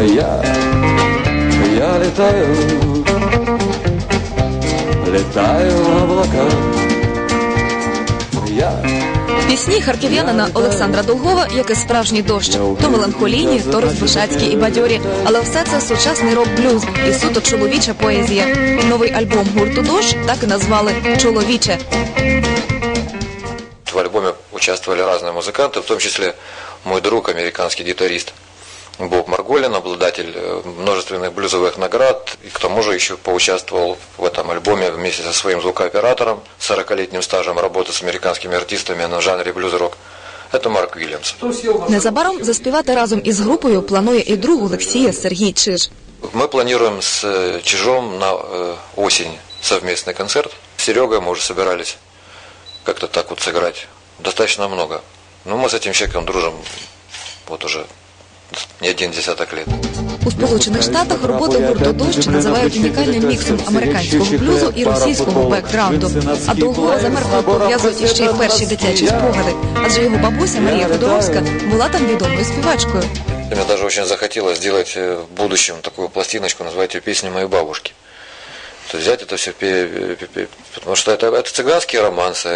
Я, я летаю, летаю в облаках. Я Пісні харків'янина Олександра Долгова, як і справжній дощ, то меланхолійні, то розбишацькі і бадьорі. Але все це сучасний рок-блюз і суто чоловіча поезія. Новий альбом гурту Дощ так і назвали Чоловіче. В альбоме участвовали разные музыканты, в том числе мой друг, американский гитарист Боб Марголин, обладатель э, множественных блюзовых наград, и к тому же еще поучаствовал в этом альбоме вместе со своим звукооператором с 40-летним стажем работы с американскими артистами на жанре блюз-рок. Это Марк Уильямс. Незабаром заспівати разом із групою планує і друг Олексія Сергій Чиж. Мы планируем с э, Чижом на э, осень совместный концерт. С Серегой мы уже собирались как-то так вот сыграть. Достаточно много. Но мы с этим человеком дружим вот уже не один десяток лет. У Сполучених Штатах роботу гурту Дощ називають унікальним міксом американського блюзу і російського бекграунду. А довго за мертвою пов'язують іще й перші дитячі спогади. Адже його бабуся Марія Федоровська була там відомою співачкою. Мне даже очень захотелось сделать э, в будущем такую пластиночку, назвать ее «Песни моей бабушки». То есть взять это все, потому что это, это цыганские романсы.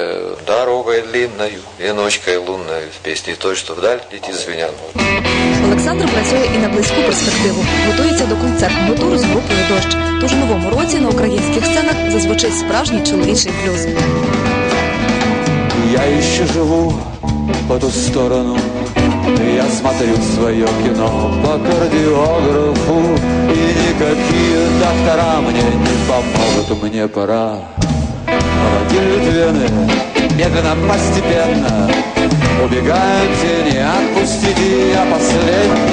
Дорогой длинною и ночкой лунной, песни той, что вдаль летит звеня. Олександр працює і на близьку перспективу. Готується до концертного туру з групою Дощ. Тож у новому році на українських сценах зазвучить справжній чоловічий блюз. Я еще живу по ту сторону Я смотрю свое кино по кардиографу Помогут Мне пора. Родили вены Медленно, постепенно. Убегают тени Отпустите, я последний